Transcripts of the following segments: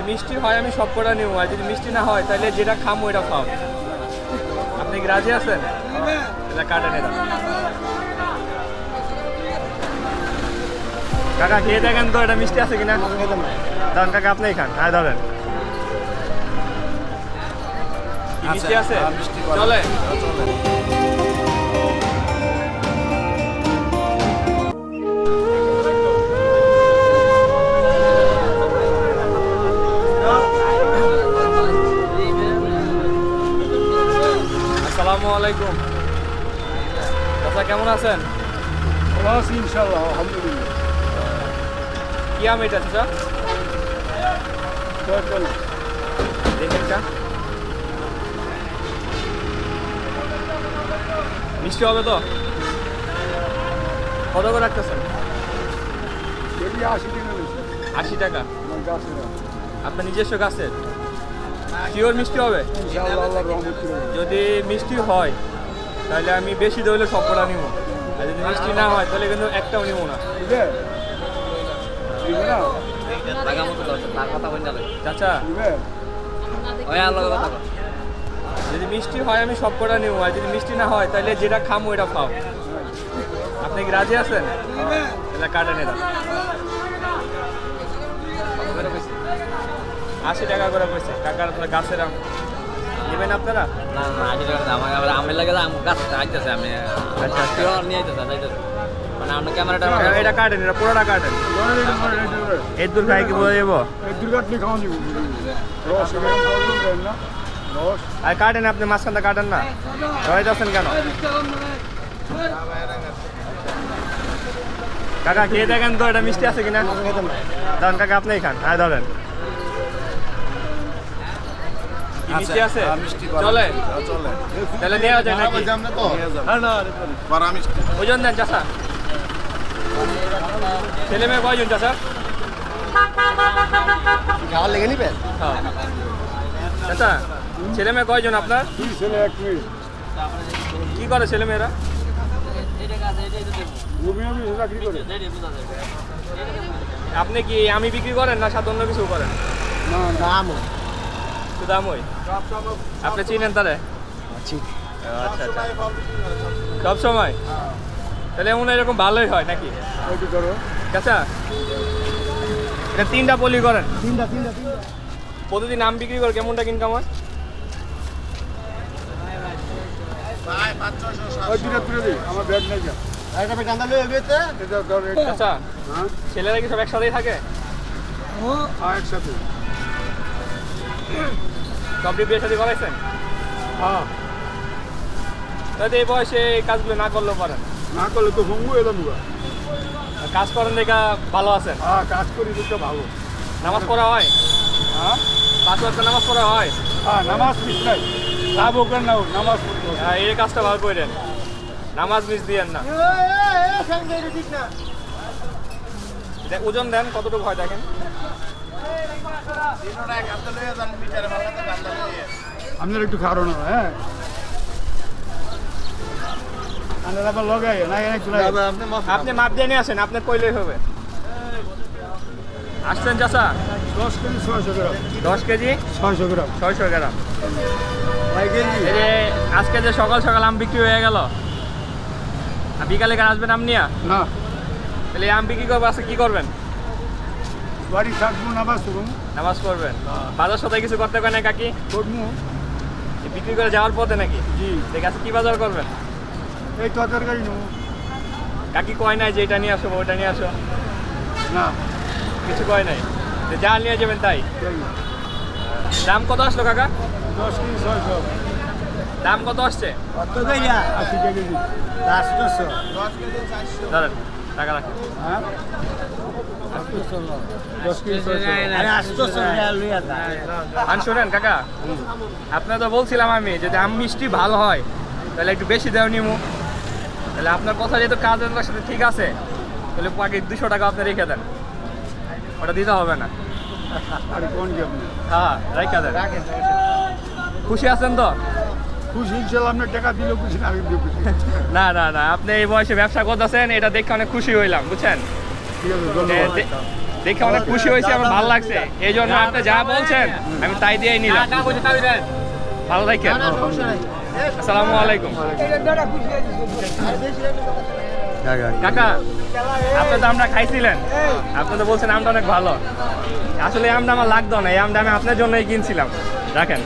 যদি মিষ্টি হয় আমি সব কটা নিব। আর যদি মিষ্টি না হয় তাহলে যেটা খামো এটা খাও। আপনি কি রাজি আছেন? এটা কাটে নিলাম কাকা খেয়ে দেখেন তো এটা মিষ্টি আছে কিনা? দান কাকা আপনি খান। হ্যাঁ ধরেন। মিষ্টি আছে? হ্যাঁ, মিষ্টি করা। চলে আসসালামু আলাইকুম। চাচা কেমন আছেন? ভালো আছি ইনশাল্লাহ আলহামদুলিল্লাহ। কি আম এটা চাচা? চল দেখেন কা মিষ্টি হবে তো? কত করে রাখতেছেন? আশি টাকা আশি টাকা। আপনার নিজস্ব গাছের? শিওর মিষ্টি হবে? যদি মিষ্টি হয়, তাহলে আমি বেশি দইলে সব কটা নিব। আর যদি মিষ্টি না হয়, তাহলে কিন্তু একটাও নিব না। যদি মিষ্টি হয়, আমি সব কটা নিব। আর যদি মিষ্টি না হয়, তাহলে যেটা খামো এটা খাও। আপনি কি রাজি আছেন? এটা কাটে নিলাম আশি টাকা করে পয়সা কাকার আপনার গাছের আম। নেবেন আপনারা? না না আশি টাকা দাম। আমার লাগে আম গাছ আইতেছে আমি আচ্ছা, আচ্ছা। নিয়ে আইতেছে যাইতেছে। মানে আপনার ক্যামেরাটা এটা কাটেন এটা পুরোটা কাটেন। এর দূর কি বলে যাব এই খাওয়া রস দেন না রস আর কাটেন আপনি মাঝখানটা কাটেন না। সবাই যাচ্ছেন কেন? কাকা খেয়ে দেখেন তো এটা মিষ্টি আছে কিনা? দান কাকা আপনি খান। হ্যাঁ ধরেন। মিষ্টি আছে? মিষ্টি করা। চলে। চলে। তাহলে নেওয়া যায় নাকি? পারা মিষ্টি। ওজন দেন চাষা ছেলে মেয়ে কয়জন চাষা খাওয়ার লেগে নিবেন হ্যাঁ। ছেলে মেয়ে কয়জন আপনার? দুই ছেলে এক মেয়ে। কি করে ছেলে মেয়েরা? আপনি কি আমি বিক্রি করেন না অন্য কিছু করেন? না শুধু আপনি চিনেন তাহলে? আচ্ছা আচ্ছা। সব সময়? তাহলে এমন এরকম ভালোই হয় নাকি? চাচা এটা তিনটা পলি করেন। তিনটা তিনটা তিনটা। প্রতিদিন আম বিক্রি করে কেমন টাকা ইনকাম হয় ওই দুটা তুলে দিই আমার ব্যাগ নেই যা। এটা ধর এটা চাচা হ্যাঁ? ছেলেরা কি সব একসাথেই থাকে? হ্যাঁ একসাথে। সবটি বিয়ে সাথে করাইছেন? হ্যাঁ। তাহলে এই বয়সে এই কাজগুলো না করলেও পারেন। না করলে তো ভঙ্গু এলাম কাজ করেন দেখা ভালো আছেন? হ্যাঁ কাজ করি তো ভালো। নামাজ পড়া হয়? হ্যাঁ? পাঁচ ওয়াক্ত নামাজ পড়া হয়? হ্যাঁ নামাজ মিস নাই। লাভ হোক না নামাজ হ্যাঁ, এই কাজটা ভালো করেন নামাজ মিস দিয়েন না। দে- ওজন দেন কতটুকু হয় দেখেন। আপনার একটু খাওয়ানো না হ্যাঁ? আপনি মাপ দিয়ে নিয়ে আসেন আপনার কইলেই হবে। আসছেন চাচা? দশ কেজি ছয়শো গ্রাম। দশ কেজি? ছয়শো গ্রাম। ছয়শো গ্রাম। আজকে যে সকাল সকাল আম বিক্রি হয়ে গেল আর বিকালে আসবেন আম নিয়া? না। তাহলে আম বিক্রি করব আজকে কি করবেন? বাড়ি থাকব নামাজ পড়ুন নামাজ পড়বেন। বাজার সাথে কিছু করতে পারেন কাকি? করব। বিক্রি করে যাওয়ার পথে নাকি? জি। ঠিক আছে কি বাজার করবেন? এই তরকারি নেব। কাকি কয় নাই যে এটা নিয়ে আসো ওটা নিয়ে আসো? না। কিছু কয় নাই? যে যা নিয়ে যাবেন তাই? দাম কত আসলো কাকা? দশ কেজি ছয়শো। দাম কত আসছে? আশি কেজি। দাঁড়ান। টাকা রাখেন। হ্যাঁ? কেজি শোনেন কাকা। আপনার তো বলছিলাম আমি যদি আম মিষ্টি ভালো হয় তাহলে একটু বেশি দেও নিমু। তাহলে আপনার কথা যেহেতু কাজের সাথে ঠিক আছে তাহলে বাকি দুশো টাকা আপনি রেখে দেন। ওটা দিতে হবে না। হ্যাঁ রেখে দেন। খুশি আছেন তো? খুশি ইনশাল্লাহ আপনার টাকা দিলেও খুশি না দিলেও খুশি। না না না আপনি এই বয়সে ব্যবসা করতেছেন এটা দেখে অনেক খুশি হইলাম বুঝছেন? দেখে অনেক খুশি হয়েছে আমার ভালো লাগছে। এই জন্য আপনি যা বলছেন আমি তাই দিয়েই নিলাম। ভালো থাকেন। আসসালামু আলাইকুম। কাকা আপনি তো আমরা খাইছিলেন। আপনি তো বলছেন আমটা অনেক ভালো। আসলে আমটা আমার লাগতো না এই আমটা আমি আপনার জন্যই কিনছিলাম। রাখেন।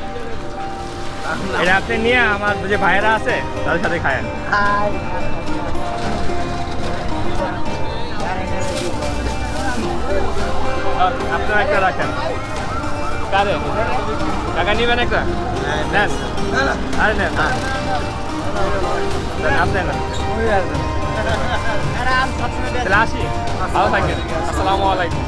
এটা আপনি নিয়ে আমার যে ভাইয়েরা আছে তাদের সাথে খায়েন। আপনারা একটা রাখেন। কারে? টাকা নিবেন একটা? নেন। আরে নেন আপনি নেন। আসি। ভালো থাকেন। আসসালামু আলাইকুম।